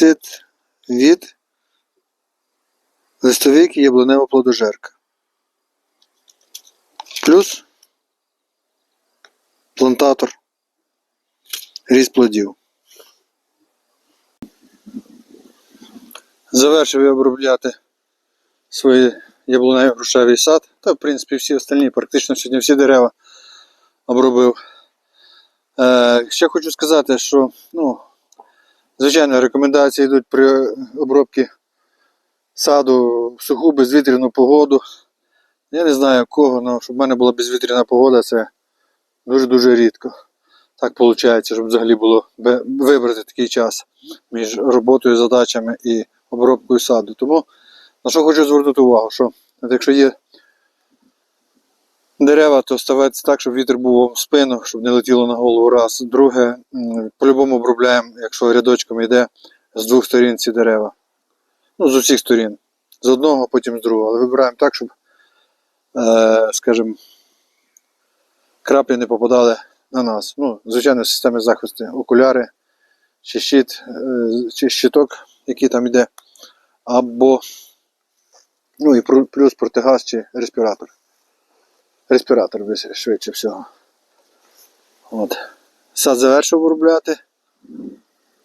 інсектицид від листовик і яблунева плодожерка. Плюс плантатор ріст плодів. Завершив я обробляти свої яблуневий грушевий сад. Та, в принципі, всі остальні, практично сьогодні всі дерева обробив. Е, ще хочу сказати, що ну, звичайно рекомендації йдуть при обробці саду в суху безвітряну погоду. Я не знаю кого, але щоб в мене була безвітряна погода, це дуже-дуже рідко. Так виходить, щоб взагалі було вибрати такий час між роботою, задачами і обробкою саду. Тому на що хочу звернути увагу, що якщо є дерева, то ставиться так, щоб вітер був в спину, щоб не летіло на голову раз. Друге, по-любому обробляємо, якщо рядочками йде з двох сторін ці дерева. Ну, з усіх сторін. З одного, потім з другого. Але вибираємо так, щоб, е, скажімо, краплі не попадали на нас. Ну, звичайно, системи захисту, окуляри, чи щит, е, чи щиток, який там йде, або ну і плюс протигаз чи респіратор. Респіратор швидше всього. От. Сад завершив обробляти.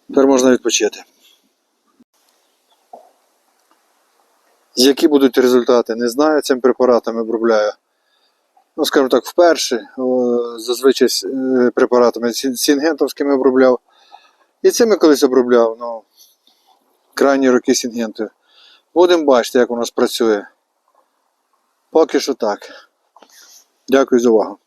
Тепер можна відпочити. Які будуть результати, не знаю. Цим препаратом обробляю. Ну, скажімо так, вперше. Зазвичай е, препаратами сінгентовськими обробляв. І цими колись обробляв, ну, крайні роки сінгентою. Будемо бачити, як нас працює. Поки що так. Дякую за увагу.